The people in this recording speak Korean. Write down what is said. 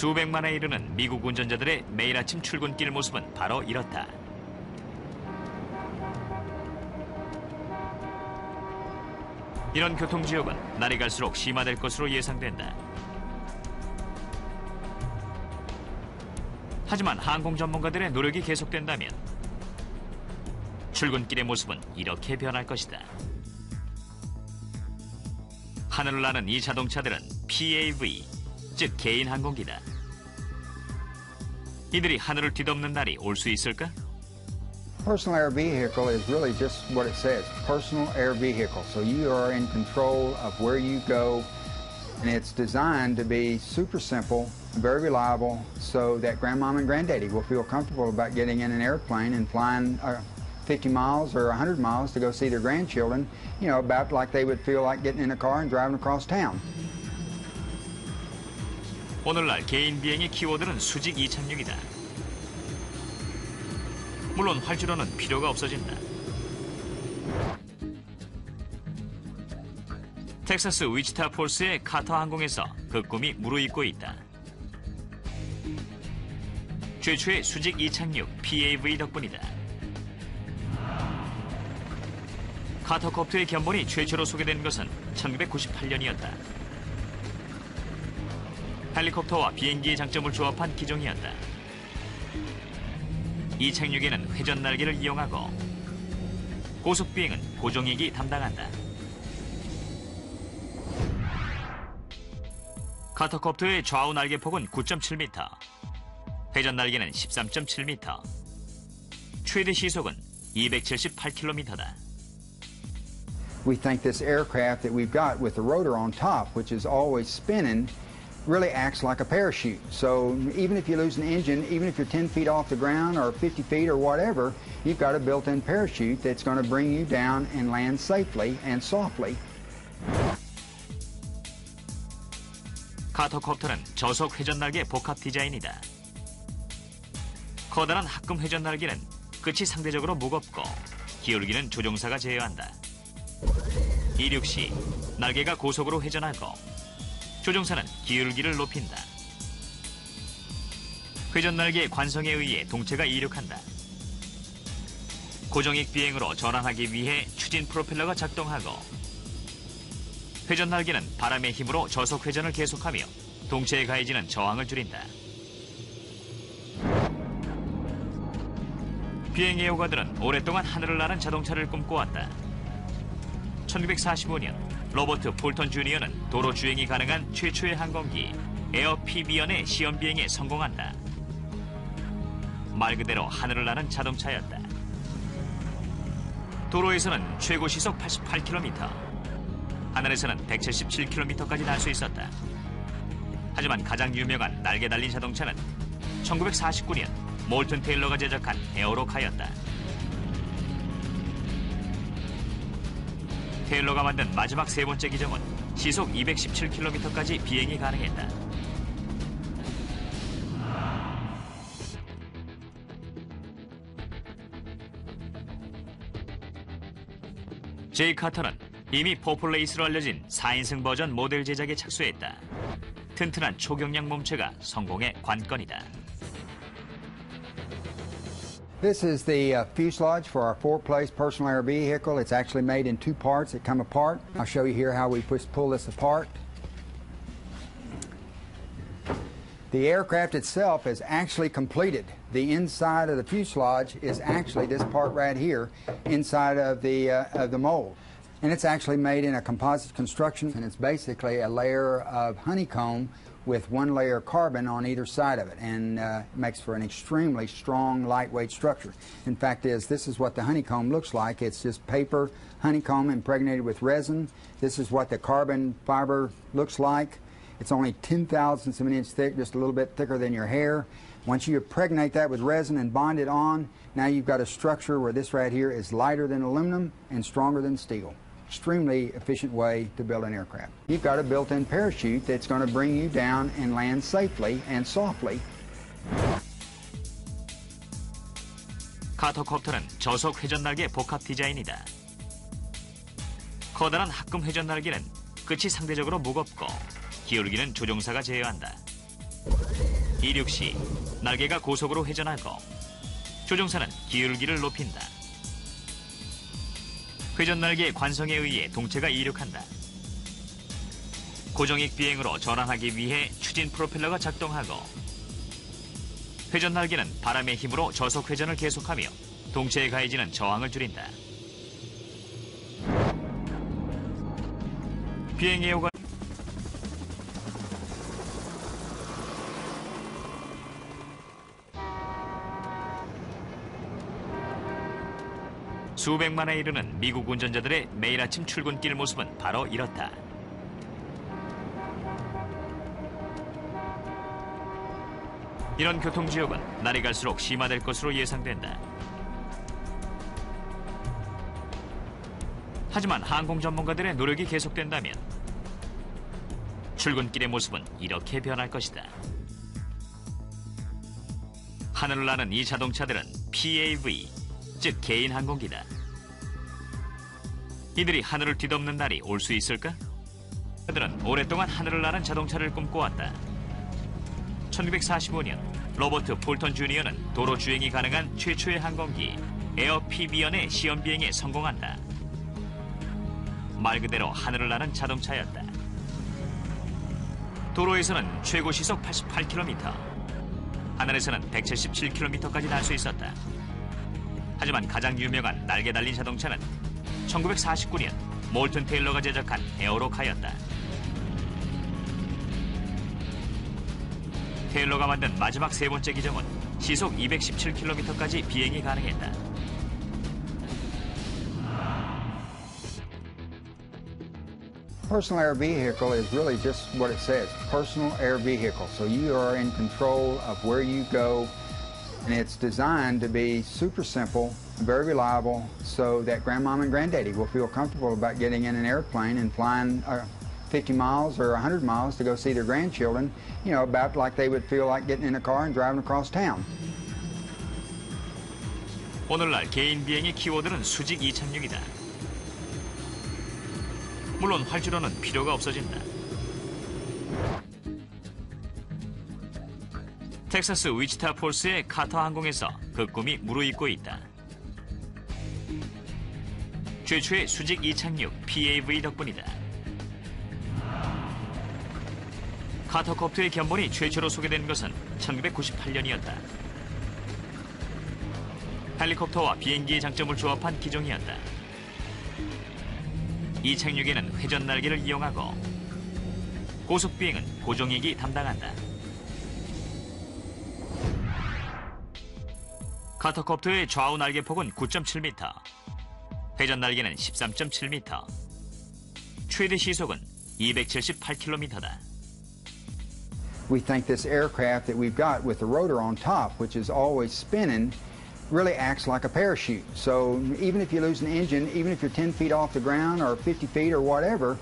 수백만에 이르는 미국 운전자들의 매일 아침 출근길 모습은 바로 이렇다. 이런 교통지역은 날이 갈수록 심화될 것으로 예상된다. 하지만 항공 전문가들의 노력이 계속된다면 출근길의 모습은 이렇게 변할 것이다. 하늘을 나는 이 자동차들은 PAV, 즉 개인 항공기다. 이들이 하늘을 뒤덮는 날이 올 수 있을까? Personal air vehicle is really just what it says, personal air vehicle. So you are in control of where you go, and it's designed to be super simple, very reliable, so that grandmom and granddaddy will feel comfortable about getting in an airplane and flying uh, 50 miles or 100 miles to go see their grandchildren, you know, about like they would feel like getting in a car and driving across town. 오늘날 개인 비행의 키워드는 수직 이착륙이다. 물론 활주로는 필요가 없어진다. 텍사스 위치타 폴스의 카터 항공에서 그 꿈이 무르익고 있다. 최초의 수직 이착륙 PAV 덕분이다. 카터콥터의 견본이 최초로 소개된 것은 1998년이었다. 헬리콥터와 비행기의 장점을 조합한 기종이었다. 이 착륙에는 회전 날개를 이용하고 고속 비행은 고정익이 담당한다. 카터콥터의 좌우 날개폭은 9.7m, 회전 날개는 13.7m, 최대 시속은 278km다. We think this aircraft that we've got with the rotor on top, which is always spinning, really acts like a parachute. So even if you lose an engine, even if you're 10 feet off the ground or 50 feet or whatever, you've got a built-in parachute that's going to bring you down and land safely and softly. 카터콥터는 저속 회전 날개 복합 디자인이다. 커다란 합금 회전 날개는 끝이 상대적으로 무겁고 기울기는 조종사가 제어한다. 이륙 시 날개가 고속으로 회전하고 조종사는 기울기를 높인다. 회전 날개의 관성에 의해 동체가 이륙한다. 고정익 비행으로 전환하기 위해 추진 프로펠러가 작동하고 회전 날개는 바람의 힘으로 저속 회전을 계속하며 동체에 가해지는 저항을 줄인다. 비행 애호가들은 오랫동안 하늘을 나는 자동차를 꿈꿔왔다. 1945년 로버트 폴턴 주니어는 도로 주행이 가능한 최초의 항공기 에어 피비언의 시험 비행에 성공한다. 말 그대로 하늘을 나는 자동차였다. 도로에서는 최고 시속 88km, 하늘에서는 177km까지 날 수 있었다. 하지만 가장 유명한 날개 달린 자동차는 1949년 몰튼 테일러가 제작한 에어로카였다. 테일러가 만든 마지막 세 번째 기종은 시속 217km까지 비행이 가능했다. 제이 카터는 이미 포플레이스로 알려진 4인승 버전 모델 제작에 착수했다. 튼튼한 초경량 몸체가 성공의 관건이다. This is the uh, fuselage for our four-place personal air vehicle. It's actually made in two parts that come apart. I'll show you here how we push, pull this apart. The aircraft itself is actually completed. The inside of the fuselage is actually this part right here, inside of the, uh, of the mold. And it's actually made in a composite construction, and it's basically a layer of honeycomb with one layer of carbon on either side of it, and uh, makes for an extremely strong, lightweight structure. In fact, is this is what the honeycomb looks like. It's just paper honeycomb impregnated with resin. This is what the carbon fiber looks like. It's only 10 thousandths of an inch thick, just a little bit thicker than your hair. Once you impregnate that with resin and bond it on, now you've got a structure where this right here is lighter than aluminum and stronger than steel. Extremely efficient way to build an aircraft. You've got a built-in parachute that's going to bring you down and land safely and softly. 카터콥터는 저속 회전 날개 복합 디자인이다. 커다란 합금 회전 날개는 끝이 상대적으로 무겁고 기울기는 조종사가 제어한다. 이륙 시 날개가 고속으로 회전하고 조종사는 기울기를 높인다. 회전 날개의 관성에 의해 동체가 이륙한다. 고정익 비행으로 전환하기 위해 추진 프로펠러가 작동하고 회전 날개는 바람의 힘으로 저속 회전을 계속하며 동체에 가해지는 저항을 줄인다. 비행 예우가 수백만에 이르는 미국 운전자들의 매일 아침 출근길 모습은 바로 이렇다. 이런 교통지역은 날이 갈수록 심화될 것으로 예상된다. 하지만 항공 전문가들의 노력이 계속된다면 출근길의 모습은 이렇게 변할 것이다. 하늘을 나는 이 자동차들은 PAV, 즉 개인 항공기다. 이들이 하늘을 뒤덮는 날이 올 수 있을까? 그들은 오랫동안 하늘을 나는 자동차를 꿈꿔왔다. 1945년 로버트 폴턴 주니어는 도로 주행이 가능한 최초의 항공기 에어 피비언의 시험 비행에 성공한다. 말 그대로 하늘을 나는 자동차였다. 도로에서는 최고 시속 88km, 하늘에서는 177km까지 날 수 있었다. 하지만 가장 유명한 날개 달린 자동차는 1949년 몰튼 테일러가 제작한 에어로카였다. 테일러가 만든 마지막 세 번째 기종은 시속 217km까지 비행이 가능했다. Personal air vehicle is really just what it says, personal air vehicle. So you are in control of where you go, and it's designed to be super simple, very reliable, so that grandmom and granddaddy will feel comfortable about getting in an airplane and flying uh, 50 miles or 100 miles to go see their grandchildren, you know, about like they would feel like getting in a car and driving across town. 오늘날 개인 비행의 키워드는 수직 이착륙이다. 물론 활주로는 필요가 없어진다. 텍사스 위치타 폴스의 카터 항공에서 그 꿈이 무르익고 있다. 최초의 수직 이착륙 PAV 덕분이다. 카터콥터의 견본이 최초로 소개된 것은 1998년이었다. 헬리콥터와 비행기의 장점을 조합한 기종이었다. 이 착륙에는 회전 날개를 이용하고 고속 비행은 고정익이 담당한다. 카터콥터의 좌우 날개 폭은 9.7m, 회전 날개는 13.7m, 최대 시속은 278km다. We think this aircraft that we've got with the rotor on top, which is always spinning, really acts like a parachute. So even if you lose an engine, even if you're 10 feet off the ground or 50 feet or whatever,